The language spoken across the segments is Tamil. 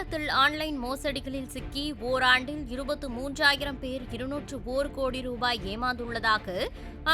கேரளத்தில் ஆன்லைன் மோசடிகளில் சிக்கி ஓராண்டில் இருபத்து மூன்றாயிரம் பேர் இருநூற்று ஓர் கோடி ரூபாய் ஏமாந்துள்ளதாக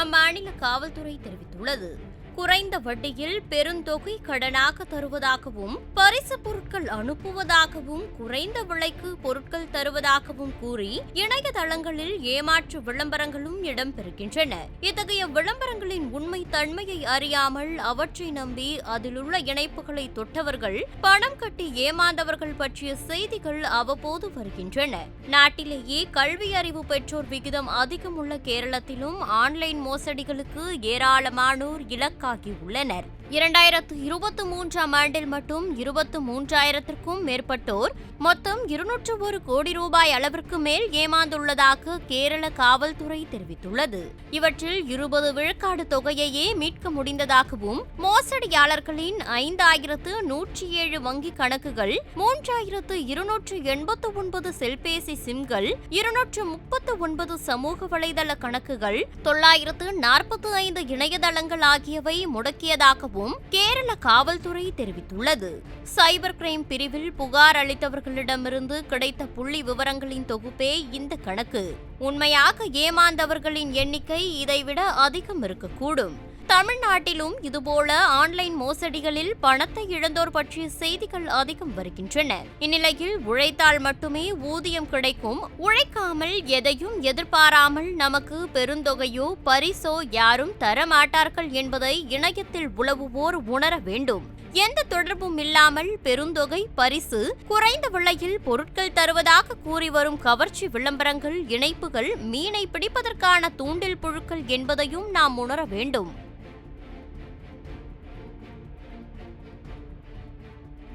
அம்மாநில காவல்துறை தெரிவித்துள்ளது. குறைந்த வட்டியில் பெருந்தொகை கடனாக தருவதாகவும் பரிசு பொருட்கள் அனுப்புவதாகவும் குறைந்த விலைக்கு பொருட்கள் தருவதாகவும் கூறி இணையதளங்களில் ஏமாற்று விளம்பரங்களும் இடம்பெறுகின்றன. இத்தகைய விளம்பரங்களின் உண்மை தன்மையை அறியாமல் அவற்றை நம்பி அதிலுள்ள இணைப்புகளை தொட்டவர்கள் பணம் கட்டி ஏமாந்தவர்கள் பற்றிய செய்திகள் அவ்வப்போது வருகின்றன. நாட்டிலேயே கல்வி அறிவு பெற்றோர் விகிதம் அதிகம் உள்ள கேரளத்திலும் ஆன்லைன் மோசடிகளுக்கு ஏராளமானோர் இலக்காகி உள்ளனர் இரண்டாயிரத்து இருபத்தி மூன்றாம் ஆண்டில் மட்டும் இருபத்து மூன்றாயிரத்திற்கும் மேற்பட்டோர் மொத்தம் இருநூற்று ஒரு கோடி ரூபாய் அளவிற்கு மேல் ஏமாந்துள்ளதாக கேரள காவல்துறை தெரிவித்துள்ளது. இவற்றில் இருபது விழுக்காடு தொகையையே மீட்க முடிந்ததாகவும் மோசடியாளர்களின் ஐந்தாயிரத்து நூற்றி ஏழு வங்கி கணக்குகள் மூன்றாயிரத்து இருநூற்று எண்பத்து ஒன்பது செல்பேசி சிம்கள் இருநூற்று முப்பத்து ஒன்பது சமூக வலைதள கணக்குகள் தொள்ளாயிரத்து நாற்பத்தி ஐந்து இணையதளங்கள் ஆகியவை முடக்கியதாகவும் கேரள காவல்துறை தெரிவித்துள்ளது. சைபர் கிரைம் பிரிவில் புகார் அளித்தவர்களிடமிருந்து கிடைத்த புள்ளி விவரங்களின் தொகுப்பே இந்த கணக்கு. உண்மையாக ஏமாந்தவர்களின் எண்ணிக்கை இதைவிட அதிகம் இருக்கக்கூடும். தமிழ்நாட்டிலும் இதுபோல ஆன்லைன் மோசடிகளில் பணத்தை இழந்தோர் பற்றிய செய்திகள் அதிகம் வருகின்றன. இந்நிலையில் உழைத்தால் மட்டுமே ஊதியம் கிடைக்கும். உழைக்காமல் எதையும் எதிர்பாராமல் நமக்கு பெருந்தொகையோ பரிசோ யாரும் தரமாட்டார்கள் என்பதை இணையத்தில் உழவுவோர் உணர வேண்டும். எந்த தொடர்பும் இல்லாமல் பெருந்தொகை பரிசு குறைந்த விலையில் பொருட்கள் தருவதாக கூறி வரும் கவர்ச்சி விளம்பரங்கள் இணைப்புகள் மீனை பிடிப்பதற்கான தூண்டில் புழுக்கள் என்பதையும் நாம் உணர வேண்டும்.